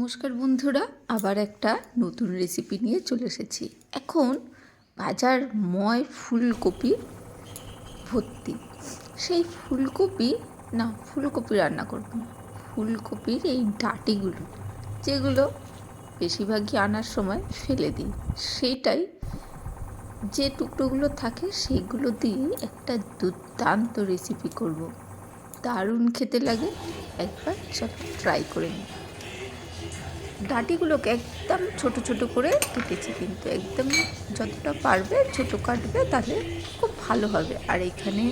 নমস্কার বন্ধুরা, আবার একটা নতুন রেসিপি নিয়ে চলে এসেছি। এখন বাজার ময় ফুলকপি ভর্তি। সেই ফুলকপি, না, ফুলকপি রান্না করব। ফুলকপির এই ডাঁটিগুলো, যেগুলো বেশিরভাগই আনার সময় ফেলে দিই সেইটাই যে টুকরোগুলো থাকে সেইগুলো দিয়ে একটা দুর্দান্ত রেসিপি করব। দারুণ খেতে লাগে, একবার চলো ট্রাই করে নিই ডাঁটিগুলোকে একদম ছোট ছোট করে কেটেছি কিন্তু একদম যতটা পারবে, ছোট কাটবে তাহলে খুব ভালো হবে। আর এখানে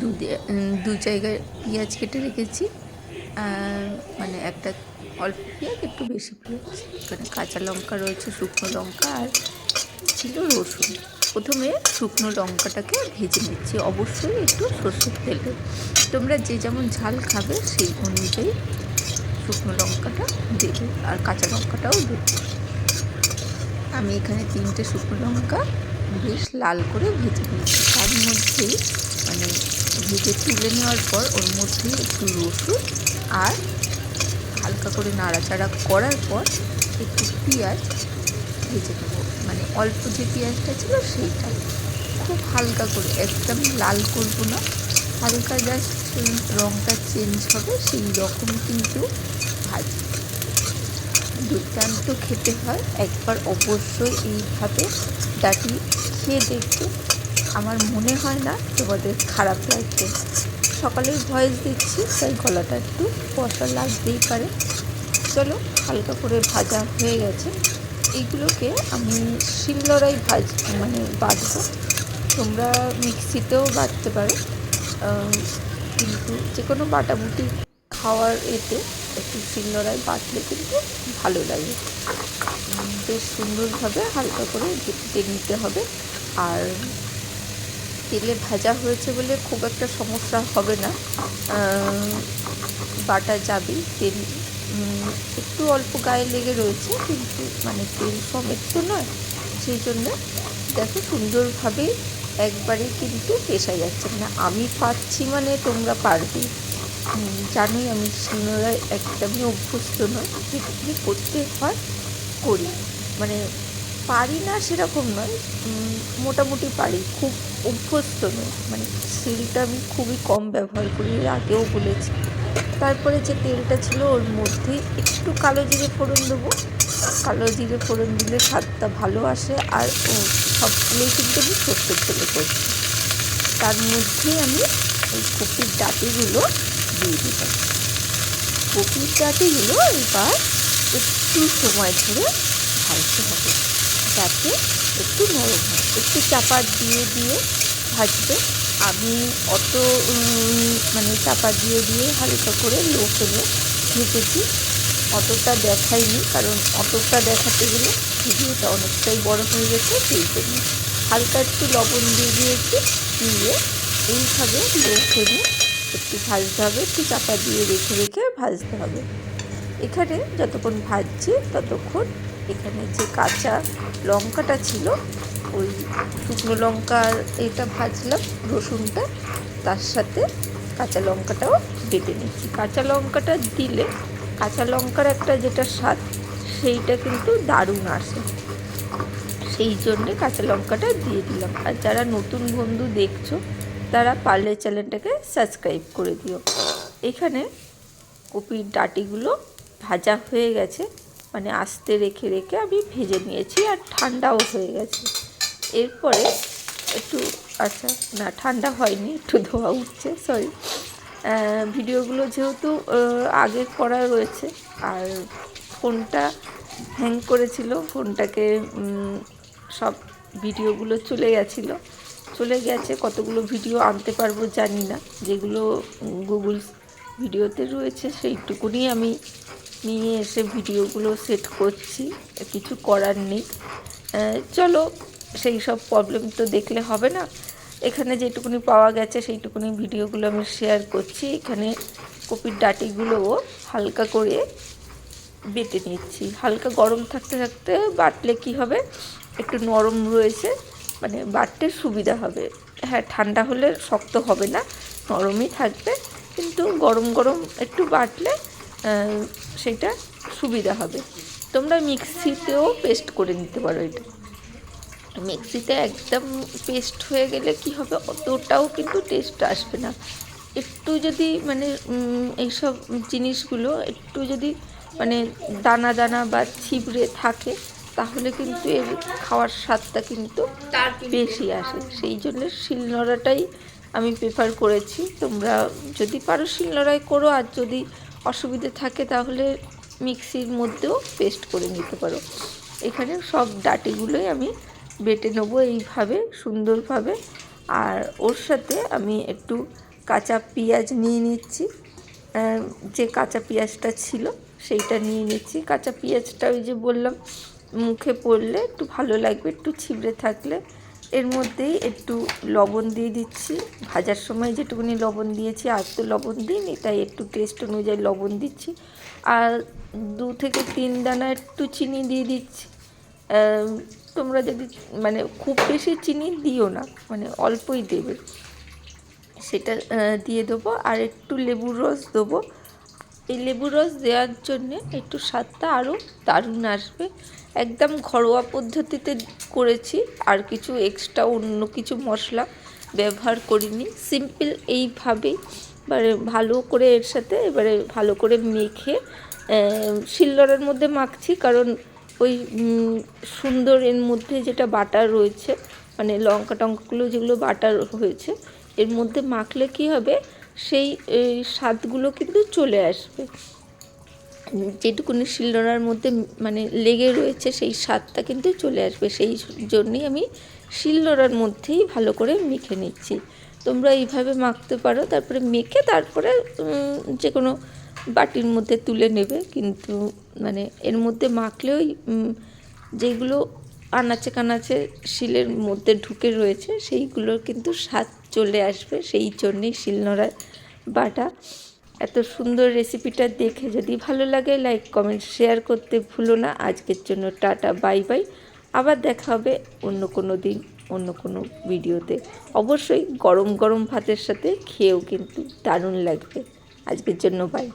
দু দু জায়গায় পেঁয়াজ কেটে রেখেছি। মানে একটা অল্প পেঁয়াজ, একটু বেশি পেঁয়াজ। এখানে কাঁচা লঙ্কা রয়েছে, শুকনো লঙ্কা আর ছিল রসুন। প্রথমে শুকনো লঙ্কাটাকে ভেজে নিচ্ছি। অবশ্যই একটু সর্ষের তেলে। তোমরা যে যেমন ঝাল খাবে সেই অনুযায়ী শুকনো লঙ্কাটা দেবে আর কাঁচা লঙ্কাটাও দেবে আমি এখানে তিনটে শুকনো লঙ্কা বেশ লাল করে ভেজে নিয়েছি। তার মধ্যেই মানে ভেজে তুলে নেওয়ার পর ওর মধ্যে একটু রসুন আর হালকা করে নাড়াচাড়া করার পর একটু পেঁয়াজ ভেজে নেব। মানে অল্প যে পেঁয়াজটা ছিল সেইটা। খুব হালকা করে একদম লাল করব না। হালকা জাস্ট রঙটা চেঞ্জ হবে, সেই রকম কিন্তু ভাজি। দুর্দান্ত খেতে হয়। একবার অবশ্যই এইভাবে ডাটি খেয়ে দেখবে। আমার মনে হয় না তোমাদের খারাপ লাগবে। সকালেই ভয়েস দিচ্ছি, তাই গলাটা একটু কষা লাগতেই পারে। চলো, হালকা করে ভাজা হয়ে গেছে। এইগুলোকে আমি শিলনোড়াই ভাজ মানে বাটবো তোমরা মিক্সিতেও বাটতে পারো। কিন্তু যে কোনো বাটাবুটি খাওয়ার এতে একটু শিলনোড়ায় বাটলে কিন্তু ভালো লাগে। বেশ সুন্দরভাবে হালকা করে বেটে নিতে হবে। আর তেলে ভাজা হয়েছে বলে খুব একটা সমস্যা হবে না। বাটা যাবেই তেল একটু অল্প গায়ে লেগে রয়েছে কিন্তু মানে তেল সমেত তো নয়। সেই জন্য দেখো সুন্দরভাবে একবারে কিন্তু পেশা যাচ্ছে। মানে আমি পাচ্ছি মানে তোমরা পারবে। জানোই আমি শিলনোড়ায় একদমই অভ্যস্ত নয় যেটুকুনি করতে হয়, করি। মানে পারি না সেরকম নয়। মোটামুটি পারি। খুব অভ্যস্ত নয় মানে শিলটা আমি খুবই কম ব্যবহার করি, এর আগেও বলেছি। তারপরে যে তেলটা ছিল, ওর মধ্যে একটু কালো জিরে ফোড়ন দেবো। কালো জিরে ফোড়ন দিলে স্বাদটা ভালো আসে আর সবগুলোই কিন্তু আমি সর্ষের তেলে করছি। তার মধ্যে আমি এই কপির ডাটিগুলো দিয়ে দিলাম। কপির ডাটিগুলো এবার একটু সময় ধরে ভাজতে হবে যাতে একটু নরম হয়। একটু চাপা দিয়ে দিয়ে ভাজবে। আমি অত মানে চাপা দিয়ে দিয়ে হালকা করে লো ফ্লেমে ভেজেছি অতটা দেখাইনি, কারণ অতটা দেখাতে গেলে ভিডিওটা অনেকটাই বড় হয়ে গেছে, সেই জন্য হালকা একটু লবণ দিয়ে দিয়েছি, দিয়ে এইভাবে লো ফ্লেমে একটু ভাজতে হবে, একটু চাপা দিয়ে রেখে রেখে ভাজতে হবে। এখানে যতক্ষণ ভাজছি ততক্ষণ এখানে যে কাঁচা লঙ্কাটা ছিল, ওই শুকনো লঙ্কার এটা ভাজলাম, রসুনটা, তার সাথে কাঁচা লঙ্কাটাও বেটে নিচ্ছি। কাঁচা লঙ্কাটা দিলে কাঁচা লঙ্কার একটা যেটা স্বাদ, সেইটা কিন্তু দারুণ আসে। সেই জন্যে কাঁচা লঙ্কাটা দিয়ে দিলাম। আর যারা নতুন বন্ধু দেখছ, তারা পারলে চ্যানেলটাকে সাবস্ক্রাইব করে দিও। এখানে কপির ডাটিগুলো ভাজা হয়ে গেছে। মানে আস্তে রেখে রেখে আমি ভেজে নিয়েছি আর ঠান্ডাও হয়ে গেছে। এরপরে একটু আচ্ছা না, ঠান্ডা হয়নি, একটু ধোয়া উঠছে সরি ভিডিওগুলো যেহেতু আগে করা রয়েছে আর ফোনটা হ্যাং করেছিল, ফোনটাকে সব ভিডিওগুলো চলে গেছিল। চলে গেছে, কতগুলো ভিডিও আনতে পারব জানি না, যেগুলো গুগল ভিডিওতে রয়েছে, সেইটুকুনি আমি নিয়ে এসে ভিডিওগুলো সেট করছি, কিছু করার নেই। চলো, সেই সব প্রবলেম তো দেখলে হবে না। এখানে যেটুকুনি পাওয়া গেছে সেইটুকুনি ভিডিওগুলো আমি শেয়ার করছি। এখানে কপির ডাটিগুলোও হালকা করে বেটে নিচ্ছি। হালকা গরম থাকতে থাকতে বাটলে কি হবে? একটু নরম রয়েছে মানে বাটতে সুবিধা হবে। হ্যাঁ ঠান্ডা হলে শক্ত হবে না, নরমই থাকবে। কিন্তু গরম গরম একটু বাটলে সেটা সুবিধা হবে। তোমরা মিক্সিতেও পেস্ট করে নিতে পারো এটা। মিক্সিতে একদম পেস্ট হয়ে গেলে কি হবে? অতটাও কিন্তু টেস্ট আসবে না। একটু যদি মানে এইসব জিনিসগুলো একটু যদি মানে দানা দানা বা ছিবড়ে থাকে তাহলে কিন্তু এর খাওয়ার স্বাদটা কিন্তু তার বেশি আসে। সেই জন্য শিলনোড়াটাই আমি প্রেফার করেছি। তোমরা যদি পারো শিলনোড়ায় করো আর যদি অসুবিধে থাকে তাহলে মিক্সির মধ্যেও পেস্ট করে নিতে পারো। এখানে সব ডাটিগুলোই আমি বেটে নেব এইভাবে, সুন্দরভাবে। আর ওর সাথে আমি একটু কাঁচা পেঁয়াজ নিয়ে নিচ্ছি। যে কাঁচা পেঁয়াজটা ছিল সেইটা নিয়ে নিচ্ছি। কাঁচা পেঁয়াজটা ওই যে বললাম, মুখে পড়লে একটু ভালো লাগবে, একটু ছিবড়ে থাকলে। এর মধ্যেই একটু লবণ দিয়ে দিচ্ছি। ভাজার সময় যেটুকুনি লবণ দিয়েছি, আর তো লবণ দিইনি, তাই একটু টেস্ট অনুযায়ী লবণ দিচ্ছি। আর দু থেকে তিন দানা একটু চিনি দিয়ে দিচ্ছি। তোমরা যদি মানে খুব বেশি চিনি দিও না মানে অল্পই দেবে। সেটা দিয়ে দেবো। আর একটু লেবুর রস দেবো। এই লেবুর রস দেওয়ার জন্যে একটু স্বাদটা আরও দারুণ আসবে। একদম ঘরোয়া পদ্ধতিতে করেছি, আর কিছু এক্সট্রা অন্য কিছু মশলা ব্যবহার করিনি। সিম্পল এইভাবেই, এবারে ভালো করে এর সাথে, এবারে ভালো করে মেখে শিলনোড়ার মধ্যে মাখছি, কারণ ওই সুন্দর এর মধ্যে যেটা বাটার রয়েছে মানে লঙ্কা টঙ্কাগুলো যেগুলো বাটার হয়েছে, এর মধ্যে মাখলে কি হবে? সেই স্বাদগুলো কিন্তু চলে আসবে। যেটুকুনি শিলনোড়ার মধ্যে মানে লেগে রয়েছে, সেই স্বাদটা কিন্তু চলে আসবে। সেই জন্যই আমি শিলনোড়ার মধ্যেই ভালো করে মেখে নিচ্ছি। তোমরা এইভাবে মাখতে পারো, তারপরে মেখে তারপরে যে কোনো বাটির মধ্যে তুলে নেবে, কিন্তু মানে এর মধ্যে মাখলে ওই উম, যেগুলো আনাচে কানাচে শিলের মধ্যে ঢুকে রয়েছে সেইগুলোর কিন্তু স্বাদ চলে আসবে। সেই জন্যেই শিলনোড়ায় বাটা। এত সুন্দর রেসিপিটা দেখে যদি ভালো লাগে লাইক কমেন্ট শেয়ার করতে ভুলো না। আজকের জন্য টাটা বাই বাই। আবার দেখা হবে অন্য কোনো দিন অন্য কোনো ভিডিওতে। অবশ্যই গরম গরম ভাতের সাথে খেয়েও কিন্তু দারুণ লাগবে। আজকের জন্য বাই।